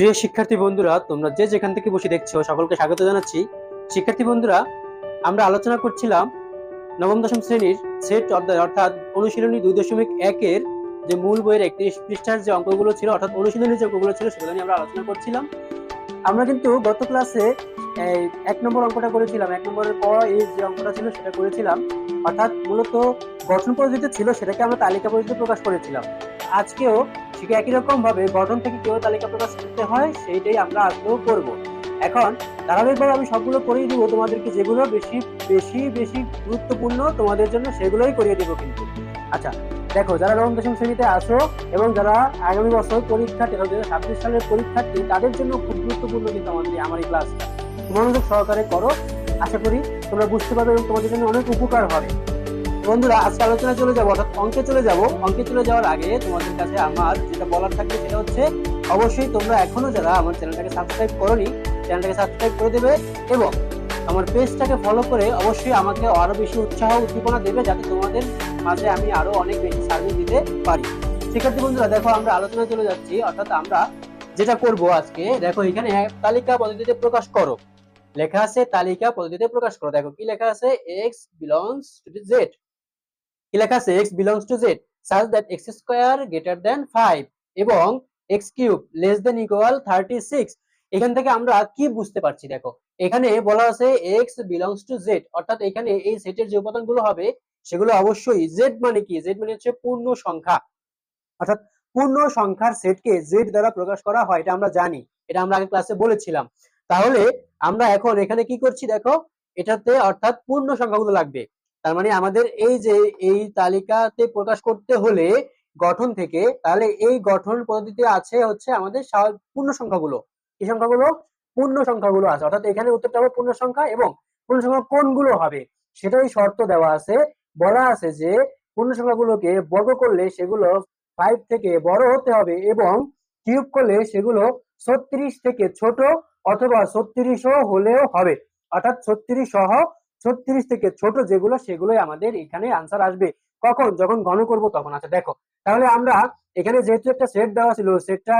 প্রিয় শিক্ষার্থী বন্ধুরা, তোমরা যে যেখান থেকে বসে দেখছ, সকলকে স্বাগত জানাচ্ছি। শিক্ষার্থী বন্ধুরা, আমরা আলোচনা করছিলাম নবম দশম শ্রেণির সেট অধ্যায়, অর্থাৎ অনুশীলনী দুই দশমিক একের যে মূল বইয়ের একত্রিশ পৃষ্ঠার যে অঙ্কগুলো ছিল, অর্থাৎ অনুশীলনী যে অঙ্কগুলো ছিল, সেগুলো নিয়ে আমরা আলোচনা করছিলাম। আমরা কিন্তু গত ক্লাসে এক নম্বর অঙ্কটা করেছিলাম। এক নম্বরের পর এই যে অঙ্কটা ছিল, সেটা করেছিলাম। অর্থাৎ মূলত গঠন পদ্ধতিতে ছিল, সেটাকে আমরা তালিকা পদ্ধতিতে প্রকাশ করেছিলাম। আজকেও ঠিক একই রকম ভাবে গঠন থেকে কীভাবে তালিকা প্রকাশ করতে হয়, সেইটাই আমরা আজকেও করব। এখন ধারাবাহিকভাবে আমি সবগুলো করিয়ে দিব, তোমাদেরকে যেগুলো বেশি বেশি বেশি গুরুত্বপূর্ণ তোমাদের জন্য সেগুলোই করিয়ে দিব কিন্তু। আচ্ছা দেখো, যারা নবম, দশম শ্রেণীতে আসো এবং যারা আগামী বছর পরীক্ষা দু হাজার ছাব্বিশ সালের পরীক্ষার্থী, তাদের জন্য খুব গুরুত্বপূর্ণ কিন্তু আমাদের আমার এই ক্লাস মনোযোগ সহকারে করো। আশা করি তোমরা বুঝতে পারবে এবং তোমাদের জন্য অনেক উপকার হবে। বন্ধুরা, আজকে আলোচনা চলে যাব, অর্থাৎ অঙ্কে চলে যাব। অঙ্কে চলে যাওয়ার আগে তোমাদের কাছে আমার যেটা বলার থাকবে সেটা হচ্ছে, অবশ্যই তোমরা এখনও যারা আমার চ্যানেলটাকে সাবস্ক্রাইব করোনি, চ্যানেলটাকে সাবস্ক্রাইব করে দেবে এবং আমার পেজটাকে ফলো করে অবশ্যই আমাকে আরও বেশি উৎসাহ, উদ্দীপনা দেবে যাতে তোমাদের মাঝে আমি আরও অনেক বেশি সার্ভিস দিতে পারি। শিক্ষার্থী বন্ধুরা, দেখো আমরা আলোচনা চলে যাচ্ছি, অর্থাৎ আমরা যেটা করব আজকে, দেখো এখানে তালিকা পদ্ধতিতে প্রকাশ করো। লেখা আছে তালিকা পদ্ধতিতে প্রকাশ করো। দেখো কি লেখা আছে? এক্স বিলংস টু জেড কি লেখা আছে? X belongs to z, such that x square greater than 5 এবং x cube less than equal 36 এখান থেকে আমরা কি বুঝতে পারছি দেখো? এখানে বলা আছে x belongs to z, অর্থাৎ এখানে এই সেটের যে উপাদানগুলো হবে, সেগুলো অবশ্যই z মানে কি? Z মানে হচ্ছে পূর্ণ সংখ্যা। অর্থাৎ পূর্ণ সংখ্যার সেটকে z দ্বারা প্রকাশ করা হয়, এটা আমরা জানি। এটা আমরা আগে ক্লাসে বলেছিলাম। তাহলে আমরা এখন এখানে কি করছি দেখো? এটাতে অর্থাৎ পূর্ণ সংখ্যাগুলো লাগবে। তার মানে আমাদের এই যে এই তালিকাতে প্রকাশ করতে হলে গঠন থেকে তাহলে এই গঠন পদ্ধতিতে আছে হচ্ছে আমাদের পূর্ণ সংখ্যাগুলো। কি সংখ্যাগুলো? পূর্ণ সংখ্যাগুলো আছে। অর্থাৎ এখানে উত্তরটা হবে পূর্ণ সংখ্যা এবং পূর্ণ সংখ্যা কোনগুলো হবে? সেটাই শর্ত দেওয়া আছে। বলা আছে যে পূর্ণ সংখ্যাগুলোকে বর্গ করলে সেগুলো ফাইভ থেকে বড় হতে হবে এবং কিউব করলে সেগুলো ছত্রিশ থেকে ছোট অথবা ছত্রিশও হলেও হবে। অর্থাৎ ছত্রিশ সহ ছত্রিশ থেকে ছোট যেগুলো, সেগুলোই আমাদের এখানে আনসার আসবে। কখন? যখন গণ করব তখন। আচ্ছা দেখো। তাহলে আমরা এখানে যেহেতু একটা সেট দেওয়া ছিল সেটটা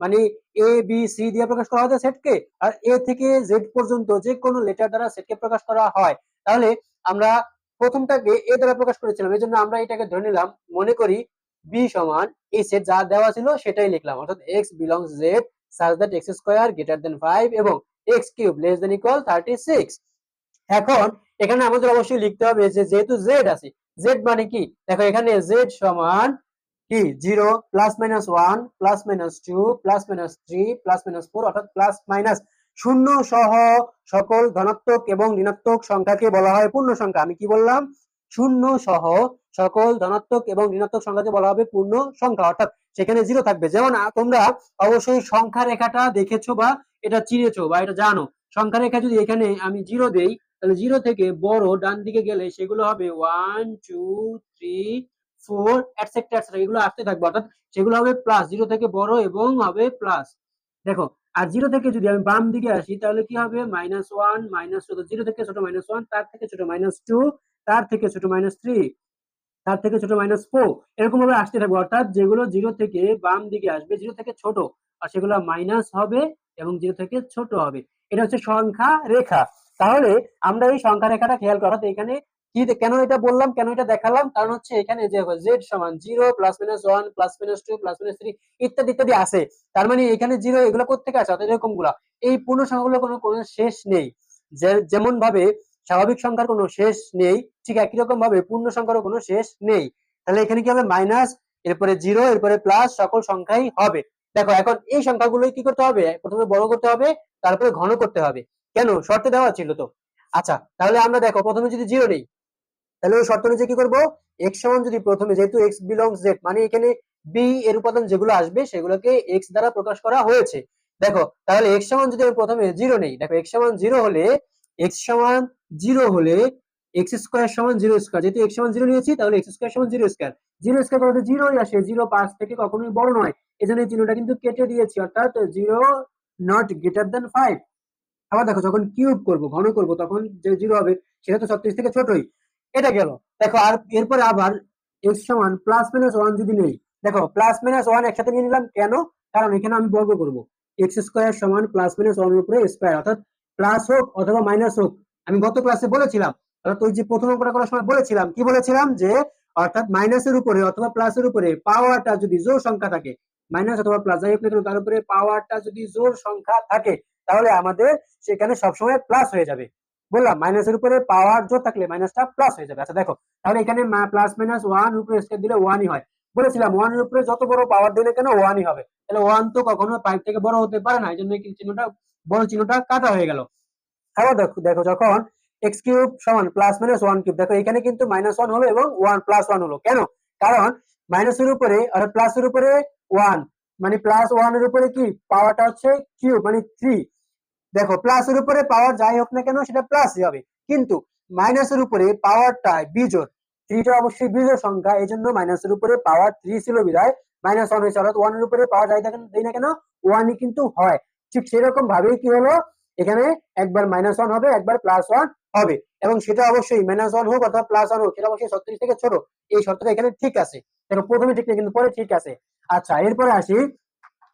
মানে এ বি সি দিয়ে প্রকাশ করা হতো সেটকে আর এ থেকে জেড পর্যন্ত যে কোনো লেটার দ্বারা সেটকে প্রকাশ করা হয়। তাহলে আমরা প্রথমটাকে এ দ্বারা প্রকাশ করেছিলাম এই জন্য আমরা এটাকে ধরে নিলাম, মনে করি বি সমান এই সেট যা দেওয়া ছিল, সেটাই লিখলাম। অর্থাৎ x belongs z such that x square greater than five এবং x cube less than equal thirty six এখন এখানে আমাদের অবশ্যই লিখতে হবে যে যেহেতু জেড আছে জেড মানে কি? দেখো এখানে জেড সমান কি? Zero plus minus one plus minus two plus minus three plus minus four অর্থাৎ প্লাস মাইনাস শূন্য সহ সকল ধনাত্মক এবং ঋণাত্মক সংখ্যাকে বলা হয় পূর্ণ সংখ্যা। আমি কি বললাম? শূন্য সহ সকল ধনাত্মক এবং ঋণাত্মক সংখ্যাকে বলা হবে পূর্ণ সংখ্যা। অর্থাৎ সেখানে জিরো থাকবে। যেমন তোমরা অবশ্যই সংখ্যা রেখাটা দেখেছ বা এটা চিনেছো বা এটা জানো। সংখ্যা রেখা যদি এখানে আমি জিরো দেই তাহলে জিরো থেকে বড় ডান দিকে গেলে সেগুলো হবে one two three four etcetera এগুলো আসতে থাকবে। অর্থাৎ সেগুলো হবে প্লাস জিরো থেকে বড় এবং হবে প্লাস দেখো, আর জিরো থেকে যদি আমি বাম দিকে আসি, তাহলে কি হবে? Minus one minus two zero থেকে ছোট মাইনাস ওয়ান তার থেকে ছোট মাইনাস টু তার থেকে ছোট মাইনাস থ্রি তার থেকে ছোট মাইনাস ফোর এরকম ভাবে আসতে থাকবে। অর্থাৎ যেগুলো জিরো থেকে বাম দিকে আসবে জিরো থেকে ছোট, আর সেগুলো মাইনাস হবে এবং জিরো থেকে ছোট হবে। এটা হচ্ছে সংখ্যা রেখা। তাহলে আমরা এই সংখ্যা রেখাটা খেয়াল করা তো এখানে কি কেন এটা বললাম, কেন এটা দেখালাম? কারণ হচ্ছে এখানে যে জেড সমান zero plus minus one plus minus two plus minus three ইত্যাদি ইত্যাদি আছে। তার মানে এখানে জিরো এগুলো কোথেকে আসে অর্থাৎ এরকমগুলা। এই পূর্ণ সংখ্যাগুলো কোনো কোনো শেষ নেই। যেমন ভাবে স্বাভাবিক সংখ্যার কোনো শেষ নেই, ঠিক একই রকম ভাবে পূর্ণ সংখ্যারও কোনো শেষ নেই। তাহলে এখানে কি হবে? মাইনাস এরপরে জিরো এরপরে প্লাস সকল সংখ্যাই হবে। দেখো, এখন এই সংখ্যাগুলো কি করতে হবে? প্রথমে বড় করতে হবে, তারপরে ঘন করতে হবে। কেন? শর্তে দেওয়া ছিল তো। আচ্ছা তাহলে আমরা দেখো, প্রথমে যদি জিরো নেই, তাহলে ওই শর্ত অনুযায়ী কি করব? এক্স সমান যদি প্রথমে, যেহেতু এক্স বিলংস জেড মানে এখানে বি এর উপাদান যেগুলো আসবে, সেগুলোকে এক্স দ্বারা প্রকাশ করা হয়েছে। দেখো, তাহলে এক্স সমান যদি আমি প্রথমে জিরো নেই, দেখো এক্স সমান জিরো হলে এক্স সমান জিরো হলে এক্স স্কোয়ার সমান জিরো স্কোয়ার যেহেতু এক্স সমান জিরো নিয়েছি, তাহলে এক্স স্কোয়ার সমান জিরো স্কোয়ার জিরো স্কোয়ার করতে জিরোই আসে জিরো পাঁচ থেকে কখনোই বড় নয়। এই জন্য এই চিহ্নটা কিন্তু কেটে দিয়েছি, অর্থাৎ zero not greater than five আবার দেখো যখন কিউব করব, ঘন করব, তখন যে জিরো হবে, সেটা তো ছত্রিশ থেকে ছোটই। এটা গেল। দেখো, আর এরপরে আবার এক্স সমান প্লাস মাইনাস ওয়ান যদি নেই, দেখো প্লাস মাইনাস ওয়ান একসাথে নিয়ে নিলাম কেন? কারণ এখানে আমি বর্গ করব। এক্স স্কোয়ার সমান প্লাস মাইনাস ওয়ান উপরে স্কোয়ার অর্থাৎ প্লাস হোক অথবা মাইনাস হোক। আমি গত ক্লাসে বলেছিলাম, অর্থাৎ ওই যে প্রথম অঙ্কটা করার সময় বলেছিলাম, কি বলেছিলাম? যে অর্থাৎ মাইনাসের উপরে অথবা প্লাসের উপরে পাওয়ারটা যদি জোর সংখ্যা থাকে মাইনাস অথবা প্লাস যাই হোক তার উপরে পাওয়ারটা যদি জোর সংখ্যা থাকে তাহলে আমাদের সেখানে সবসময় প্লাস হয়ে যাবে। বললাম মাইনাসের উপরে পাওয়ার জোর থাকলে মাইনাসটা প্লাস হয়ে যাবে। আচ্ছা দেখো, তাহলে এখানে প্লাস মাইনাস ওয়ান উপরে স্কোয়ার দিলে ওয়ানই হয়। বলেছিলাম ওয়ানের উপরে যত বড় পাওয়ার দিলে কেন ওয়ানই হবে? তাহলে ওয়ান তো কখনো ফাইভ থেকে বড় হতে পারে না এই জন্য চিহ্নটা, বড় চিহ্নটা কাটা হয়ে গেল। আবার দেখো দেখো যখন এক্স কিউব সমান প্লাস মাইনাস ওয়ান কিউব দেখো এখানে কিন্তু মাইনাস ওয়ান হলো এবং ওয়ান প্লাস ওয়ান হলো। কেন? কারণ মাইনাসের উপরে আর প্লাসের উপরে ওয়ান মানে প্লাস ওয়ানের উপরে কি? পাওয়ারটা হচ্ছে কিউব মানে থ্রি দেখো প্লাস এর উপরে পাওয়ার যাই হোক না কেন, সেটা প্লাসই হবে। কিন্তু মাইনাসের উপরে পাওয়ারটা বিজোড়। থ্রিটা অবশ্যই বিজোড় সংখ্যা এই জন্য মাইনাসের উপরে পাওয়ার থ্রি ছিল বিধায় মাইনাস ওয়ান হয়েছে। অর্থাৎ ওয়ানের উপরে পাওয়ার যাই দেই না কেন ওয়ানই কিন্তু হয়। ঠিক সেরকম ভাবেই কি হলো? এখানে একবার মাইনাস ওয়ান হবে, একবার প্লাস ওয়ান হবে। এবং সেটা অবশ্যই মাইনাস ওয়ান হোক অথবা প্লাস ওয়ান হোক, সেটা অবশ্যই ছত্রিশ থেকে ছোট। এই শর্তটা এখানে ঠিক আছে। দেখো, প্রথমে ঠিক নেই, কিন্তু পরে ঠিক আছে। আচ্ছা এরপরে আসি।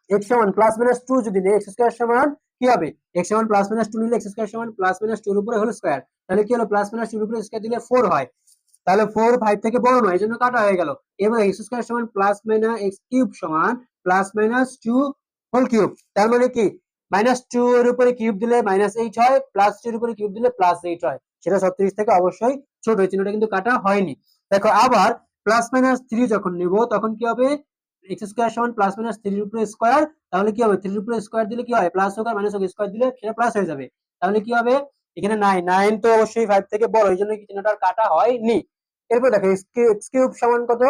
এক্স সমান প্লাস মাইনাস টু যদি নেই এক্স স্কোয়ার সমান কি হবে? এক্স সমান প্লাস মাইনাস টু নিলে এক্স স্কোয়ার সমান প্লাস মাইনাস টুর উপরে হোল স্কোয়ার তাহলে কি হলো? প্লাস মাইনাস টুর উপরে স্কোয়ার দিলে ফোর হয়। তাহলে ফোর ফাইভ থেকে বড় নয় এই জন্য কাটা হয়ে গেল। এবার এক্স স্কোয়ার সমান প্লাস মাইনাস এক্স কিউব সমান plus minus two whole cube তার মানে কি? মাইনাস টু এর উপরে কিউব দিলে মাইনাস এইট হয় প্লাস টু এর উপরে কিউব দিলে প্লাস এইট হয়। সেটা ছত্রিশ থেকে অবশ্যই ছোট চিহ্নটা কিন্তু কাটা হয়নি। দেখো, আবার প্লাস মাইনাস থ্রি যখন নিব, তখন কি হবে? এক্স স্কোয়ার সমান প্লাস মাইনাস থ্রির উপরে স্কোয়ার তাহলে কি হবে? থ্রির উপরে স্কোয়ার দিলে কি হয়? প্লাস হোক আর মাইনাস হোক স্কোয়ার দিলে সেটা প্লাস হয়ে যাবে। তাহলে কি হবে? এখানে নাইন নাইন তো অবশ্যই ফাইভ থেকে বড়, এই জন্য চিহ্নটা কাটা হয়নি। এরপর দেখো এক্স কিউব সমান কত?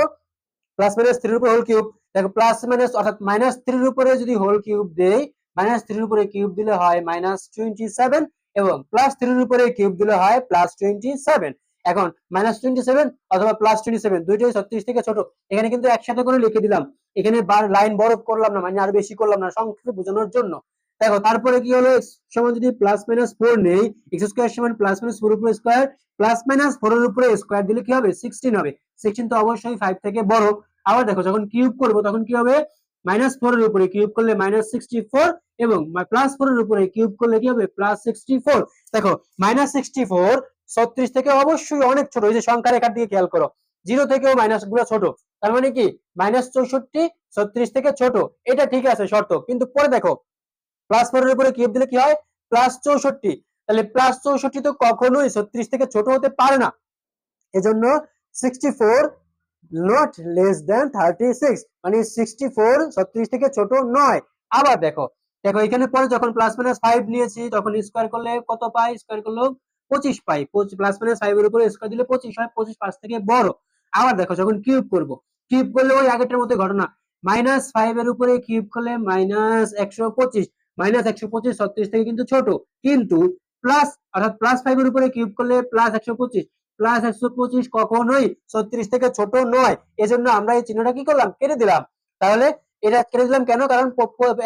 প্লাস মাইনাস থ্রির উপরে হোল কিউব দেখো প্লাস মাইনাস অর্থাৎ মাইনাস থ্রির উপরে যদি হোল কিউব দেই মাইনাস থ্রির উপরে কিউব দিলে হয় মাইনাস টোয়েন্টি সেভেন এবং প্লাস থ্রির উপরে কিউব দিলে হয় প্লাস টোয়েন্টি সেভেন এখন মাইনাস টোয়েন্টি সেভেন অথবা প্লাস টোয়েন্টি সেভেন দুইটাই ছত্রিশ থেকে ছোট। এখানে কিন্তু একসাথে করে লিখে দিলাম। এখানে লাইন বরফ করলাম না মানে আর বেশি করলাম না, সংক্ষেপে বোঝানোর জন্য। দেখো, তারপরে কি হলো? সমান যদি প্লাস মাইনাস ফোর নেই এক্স স্কোয়ার সমান প্লাস মাইনাস ফোর উপরে স্কোয়ার প্লাস মাইনাস ফোর এর উপরে স্কোয়ার দিলে কি হবে? সিক্সটিন হবে। সিক্সটিন তো অবশ্যই ফাইভ থেকে বড়। আবার দেখো, যখন কিউব করব, তখন কি হবে? মাইনাস ফোর এর উপরে কিউব করলে মাইনাস সিক্সটি ফোর এবং প্লাস ফোর এর উপরে কিউব করলে কি হবে? প্লাস সিক্সটি ফোর দেখো মাইনাস সিক্সটি ফোর ছত্রিশ থেকে অবশ্যই অনেক ছোট, এই যে সংখ্যা রেখার দিকে খেয়াল করো, জিরো থেকেও মাইনাসগুলো ছোট, তার মানে কি? মাইনাস চৌষট্টি, ছত্রিশ থেকে ছোট, এটা ঠিক আছে শর্ত, কিন্তু পরে দেখো প্লাস ফোর এর উপরে কিউব দিলে কি হয়? প্লাস চৌষট্টি, তাহলে প্লাস চৌষট্টি তো কখনোই ছত্রিশ থেকে ছোট হতে পারে না, এজন্য sixty four not less than thirty six মানে সিক্সটি ফোর ছত্রিশ থেকে ছোট নয়, আবার দেখো দেখো এখানে পরে যখন প্লাস মাইনাস ফাইভ নিয়েছি, তখন স্কোয়ার করলে কত পাই? স্কোয়ার করলেও পঁচিশ পাই প্লাস মাইনাস ফাইভ এর উপরে স্কোয়ার দিলে পঁচিশ হয়, পঁচিশ পাঁচ থেকে বড়। আবার দেখো, যখন কিউব করব কিউব করলে ওই আগেরটার মধ্যে ঘটনা। মাইনাস ফাইভ এর উপরে কিউব করলে মাইনাস একশো পঁচিশ মাইনাস একশো পঁচিশ ছত্রিশ থেকে কিন্তু ছোট। কিন্তু প্লাস অর্থাৎ প্লাস ফাইভ এর উপরে কিউব করলে প্লাস একশো পঁচিশ প্লাস একশো পঁচিশ কখনোই ছত্রিশ থেকে ছোট নয়। এজন্য আমরা এই চিহ্নটা কি করলাম? কেটে দিলাম। তাহলে এটা কেটে দিলাম কেন? কারণ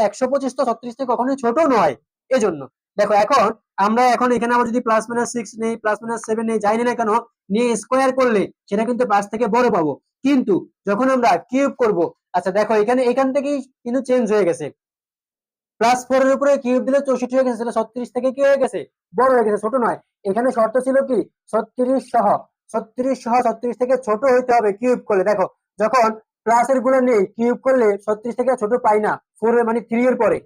একশো পঁচিশ তো ছত্রিশ থেকে কখনোই ছোট নয়। এজন্য। দেখো, এখন আমরা এখন এখানে আবার যদি প্লাস মাইনাস সিক্স নেই প্লাস মাইনাস সেভেন নেই, যাই না কেন, নিয়ে স্কোয়ার করলে সেটা কিন্তু পাঁচ থেকে বড় পাবো। কিন্তু যখন আমরা কিউব করব আচ্ছা দেখো এখানে, এখান থেকেই কিন্তু চেঞ্জ হয়ে গেছে। প্লাস ফোর এর উপরে কিউব দিলে চৌষট্টি হয়ে গেছে সেটা ছত্রিশ থেকে কি হয়ে গেছে? বড় হয়ে গেছে, ছোট নয়। এখানে শর্ত ছিল কি? ছত্রিশ সহ ছত্রিশ সহ, ছত্রিশ থেকে ছোট হইতে হবে কিউব করলে। দেখো, যখন প্লাসেরগুলো নেই কিউব করলে ছত্রিশ থেকে ছোট পাই না ফোর মানে থ্রি এর পরে।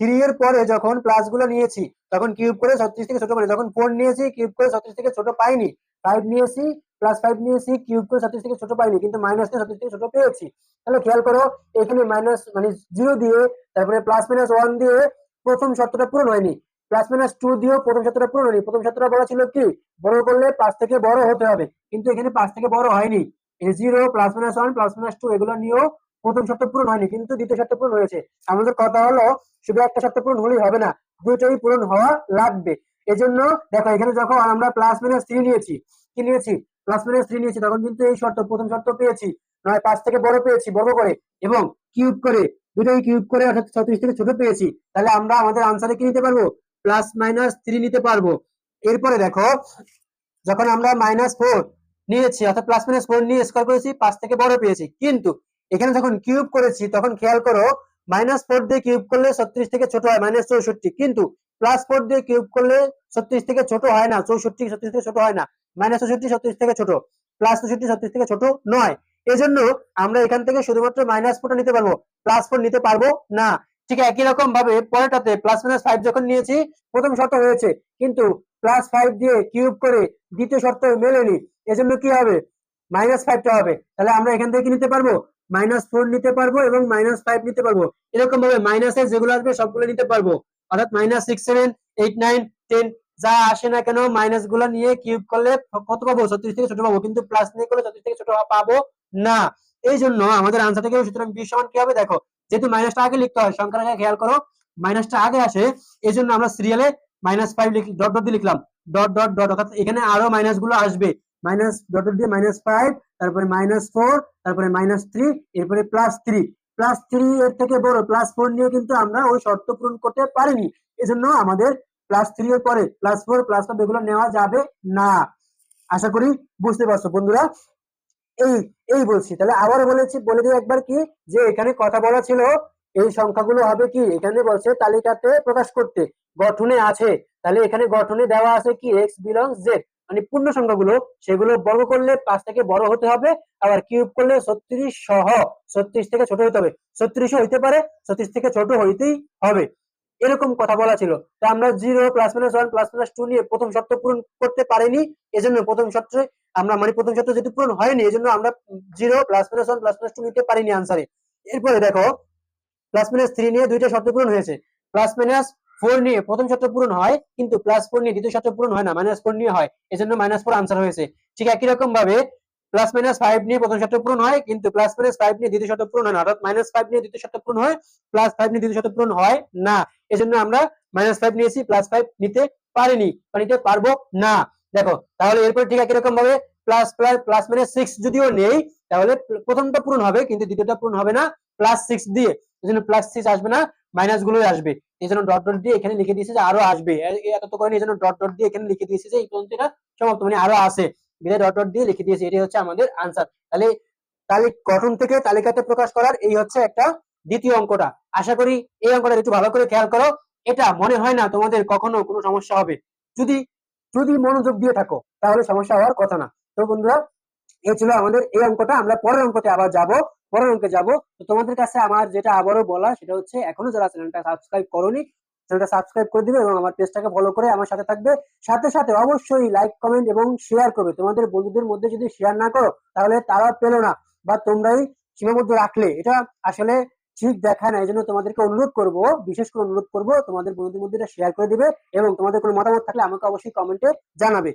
থ্রি এর পরে যখন প্লাসগুলো নিয়েছি, তখন কিউব করে ছত্রিশ থেকে ছোট পাই যখন ফোর নিয়েছি কিউব করে ছত্রিশ থেকে ছোট পাইনি। ফাইভ নিয়েছি প্লাস ফাইভ নিয়েছি কিউব করে ছত্রিশ থেকে ছোট পাইনি, কিন্তু মাইনাস দিয়ে ছত্রিশ থেকে ছোট পেয়েছি। তাহলে খেয়াল করো, এখানে মাইনাস মানে জিরো দিয়ে, তারপরে প্লাস মাইনাস ওয়ান দিয়ে প্রথম শর্তটা পূরণ হয়নি। প্লাস মাইনাস টু দিয়েও প্রথম শর্তটা পূরণ হয়নি। প্রথম শর্তটা বড় ছিল কি? বড় করলে পাঁচ থেকে বড় হতে হবে। কিন্তু এখানে পাঁচ থেকে বড় হয়নি। Zero plus minus one plus minus two এগুলো নিয়েও প্রথম শর্ত পূরণ হয়নি, কিন্তু দ্বিতীয় শর্ত পূরণ হয়েছে। আমাদের কথা হলো, শুধু একটা শর্ত পূরণ হলেই হবে না দুইটাই পূরণ হওয়া লাগবে। এজন্য দেখো, এখানে যখন আমরা প্লাস মাইনাস থ্রি নিয়েছি। কি নিয়েছি? প্লাস মাইনাস থ্রি নিয়েছি, তখন কিন্তু এই শর্ত, প্রথম শর্ত পেয়েছি। নয়, পাঁচ থেকে বড় পেয়েছি, বড় করে। এবং কিউব করে, দুটোই কিউব করে, অর্থাৎ ছত্রিশ থেকে ছোট পেয়েছি। তাহলে আমরা আমাদের আনসারে কি নিতে পারব? প্লাস মাইনাস থ্রি নিতে পারব। এরপরে দেখো, যখন আমরা মাইনাস ফোর নিয়েছি, অর্থাৎ প্লাস মাইনাস ফোর নিয়ে স্কোয়ার করেছি, পাঁচ থেকে বড় পেয়েছি। কিন্তু এখানে যখন কিউব করেছি, তখন খেয়াল করো মাইনাস ফোর দিয়ে কিউব করলে ছত্রিশ থেকে ছোট হয় মাইনাস চৌষট্টি। কিন্তু প্লাস ফোর দিয়ে কিউব করলে ছত্রিশ থেকে ছোট হয় না, চৌষট্টি, ছত্রিশ থেকে ছোট হয় না। মাইনাস চৌষট্টি, ছত্রিশ থেকে ছোট। প্লাস চৌষট্টি, ছত্রিশ থেকে ছোট নয়। এজন্য আমরা এখান থেকে শুধুমাত্র মাইনাস ফোরটা নিতে পারব প্লাস ফোর নিতে পারব না। ঠিক একই রকম ভাবে পরেরটাতে প্লাস মাইনাস ফাইভ যখন নিয়েছি, প্রথম শর্ত হয়েছে কিন্তু প্লাস ফাইভ দিয়ে কিউব করে দ্বিতীয় শর্ত মেলেনি। এজন্য কি হবে? মাইনাস ফাইভটা হবে। তাহলে আমরা এখান থেকে কি নিতে পারব? মাইনাস ফোর নিতে পারব এবং মাইনাস ফাইভ নিতে পারব। এরকম ভাবে মাইনাসের যেগুলো আসবে সবগুলো নিতে পারব। অর্থাৎ minus six seven eight nine ten যা আসে না কেন মাইনাসগুলো নিয়ে কিউব করলে কত পাবো? ছত্রিশ থেকে ছোট পাবো। কিন্তু প্লাস নিয়ে করলে ছত্রিশ থেকে ছোট পাবো না। এই জন্য আমাদের আনসার থেকে সুতরাং বি সমান কি হবে? দেখো, যেহেতু মাইনাসটা আগে লিখতে হয়, সংখ্যার আগে খেয়াল করো মাইনাসটা আগে আসে, এই জন্য আমরা সিরিয়ালে মাইনাস ফাইভ ডট ডট দিয়ে লিখলাম। ডট ডট ডট অর্থাৎ এখানে আরও মাইনাসগুলো আসবে। মাইনাস ডট দিয়ে মাইনাস ফাইভ তারপরে মাইনাস ফোর তারপরে মাইনাস থ্রি এরপরে প্লাস থ্রি প্লাস থ্রি এর থেকে বড় প্লাস ফোর নিয়ে কিন্তু আমরা ওই শর্ত পূরণ করতে পারিনি। এজন্য আমাদের প্লাস থ্রি এর পরে প্লাস ফোর প্লাস ফাইভ এগুলো নেওয়া যাবে না। আশা করি বুঝতে পারছ বন্ধুরা। এই এই বলছি। তাহলে আবার বলেছি, বলে দিই একবার কি, যে এখানে কথা বলা ছিল, এই সংখ্যাগুলো হবে কি, এখানে বলছে তালিকাতে প্রকাশ করতে। গঠনে আছে। তাহলে এখানে গঠনে দেওয়া আছে কি এক্স বিলংস জেড মানে পূর্ণ সংখ্যাগুলো, সেগুলো বর্গ করলে পাঁচ থেকে বড় হতে হবে, আবার কিউব করলে ছত্রিশ সহ, ছত্রিশ থেকে ছোট হতে হবে। ছত্রিশও হইতে পারে, ছত্রিশ থেকে ছোট হইতেই হবে। এরকম কথা বলা ছিল। তো আমরা zero plus minus one plus minus two নিয়ে প্রথম শর্ত পূরণ করতে পারিনি, এজন্য প্রথম শর্তে আমরা মানে প্রথম শর্ত যেহেতু পূরণ হয়নি, এজন্য আমরা zero plus minus one plus minus two নিতে পারিনি আনসারে এরপরে দেখো প্লাস মাইনাস থ্রি নিয়ে দুইটা শর্ত পূরণ হয়েছে। প্লাস মাইনাস ফোর নিয়ে প্রথম শর্ত পূরণ হয়, কিন্তু প্লাস ফোর নিয়ে দ্বিতীয় শর্ত পূরণ হয় না মাইনাস ফোর নিয়ে হয়। এজন্য মাইনাস ফোর আনসার হয়েছে। ঠিক একই রকম ভাবে প্লাস মাইনাস ফাইভ নিয়ে প্রথম শর্ত পূরণ হয়, কিন্তু প্লাস মাইনাস ফাইভ নিয়ে দ্বিতীয় শর্ত পূরণ হয় না। অর্থাৎ মাইনাস ফাইভ নিয়ে দ্বিতীয় শর্ত পূরণ হয় প্লাস ফাইভ নিয়ে দ্বিতীয় শর্ত পূরণ হয় না। এজন্য আমরা মাইনাস ফাইভ নিয়েছি প্লাস ফাইভ নিতে পারিনি, বা নিতে পারব না। দেখো, তাহলে এরপর ঠিক একই রকম ভাবে plus plus plus minus six যদিও নেই, তাহলে প্রথমটা পূরণ হবে, কিন্তু দ্বিতীয়টা পূরণ হবে না প্লাস সিক্স দিয়ে। এই জন্য প্লাস সিক্স আসবে না মাইনাস গুলোই আসবে। এই ডট ডট দিয়ে এখানে লিখে দিয়েছে যে আরও আসবে। এত তো করেনি ডট ডট দিয়ে এখানে লিখে দিয়েছে যে এই পর্যন্ত সমাপ্ত মানে আরও আছে। বিদায় ডট ডট দিয়ে লিখে দিয়েছে, এটাই হচ্ছে আমাদের আনসার তাহলে তাহলে গঠন থেকে তালিকাতে প্রকাশ করার এই হচ্ছে একটা দ্বিতীয় অঙ্কটা। আশা করি এই অঙ্কটা একটু ভালো করে খেয়াল করো। এটা মনে হয় না তোমাদের কখনো কোনো সমস্যা হবে। যদি যদি মনোযোগ দিয়ে থাকো, তাহলে সমস্যা হওয়ার কথা না। তো বন্ধুরা এই ছিল আমাদের এই অঙ্কটা। আমরা পরের অঙ্কতে আবার যাব। পরের অঙ্কে যাব। তো তোমাদের কাছে আমার যেটা আবারও বলা সেটা হচ্ছে এখনও যারা চ্যানেলটা সাবস্ক্রাইব করোনি, চ্যানেলটা সাবস্ক্রাইব করে দিবে এবং আমার পেজটাকে ফলো করে আমার সাথে থাকবে। সাথে সাথে অবশ্যই লাইক কমেন্ট এবং শেয়ার করবে। তোমাদের বন্ধুদের মধ্যে যদি শেয়ার না করো, তাহলে তারা পেল না বা তোমরাই সীমাবদ্ধ রাখলে। এটা আসলে ঠিক দেখায় না। এই জন্য তোমাদেরকে অনুরোধ করব, বিশেষ করে অনুরোধ করব, তোমাদের বন্ধুদের মধ্যে এটা শেয়ার করে দিবে এবং তোমাদের কোনো মতামত থাকলে আমাকে অবশ্যই কমেন্টে জানাবে।